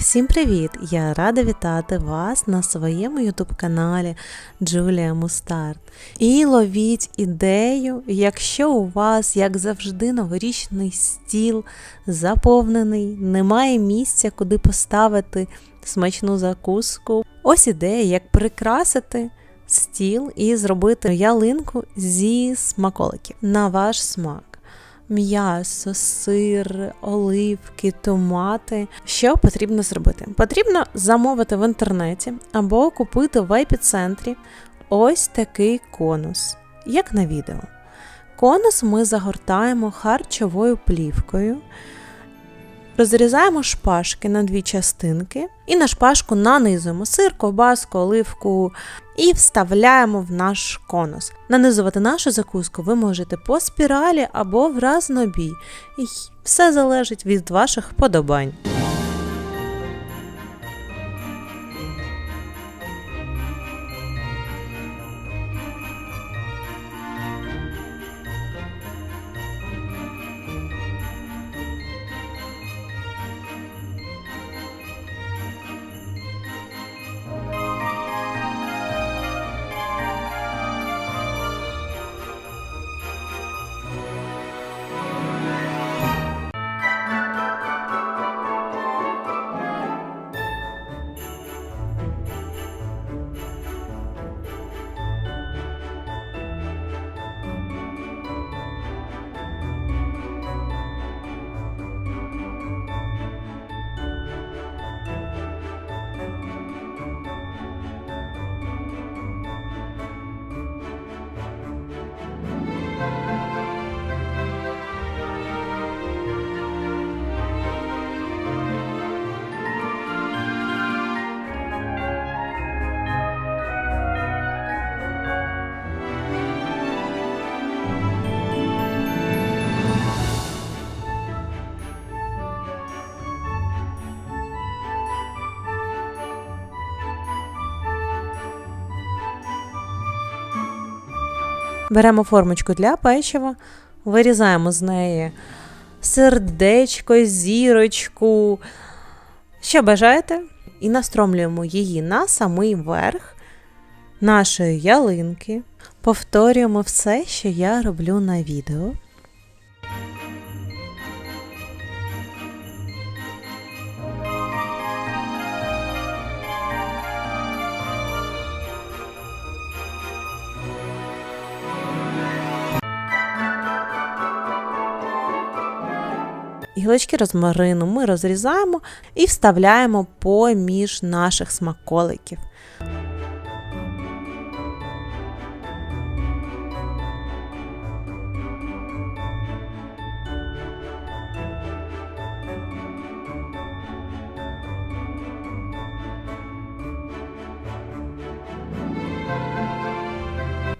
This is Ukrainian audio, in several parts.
Всім привіт! Я рада вітати вас на своєму ютуб каналі Джулія Мустарт. І ловіть ідею, якщо у вас, як завжди, новорічний стіл заповнений, немає місця, куди поставити смачну закуску. Ось ідея, як прикрасити стіл і зробити ялинку зі смаколиків на ваш смак м'ясо, сир, оливки, томати. Що потрібно зробити? Потрібно замовити в інтернеті або купити в епіцентрі ось такий конус, як на відео. Конус ми загортаємо харчовою плівкою. Розрізаємо шпажки на дві частинки і на шпажку нанизуємо сир, ковбаску, оливку і вставляємо в наш конус. Нанизувати нашу закуску ви можете по спіралі або в разнобій. І все залежить від ваших подобань. Беремо формочку для печива, вирізаємо з неї сердечко, зірочку, що бажаєте, і настромлюємо її на самий верх нашої ялинки. Повторюємо все, що я роблю на відео. Гілочки розмарину ми розрізаємо і вставляємо поміж наших смаколиків.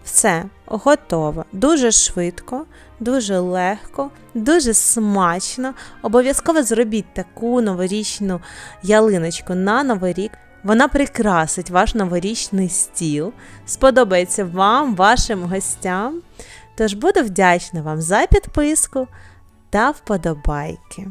Все, готово. Дуже швидко, дуже легко, дуже смачно. Обов'язково зробіть таку новорічну ялиночку на новий рік. Вона прикрасить ваш новорічний стіл, сподобається вам, вашим гостям. Тож буду вдячна вам за підписку та вподобайки.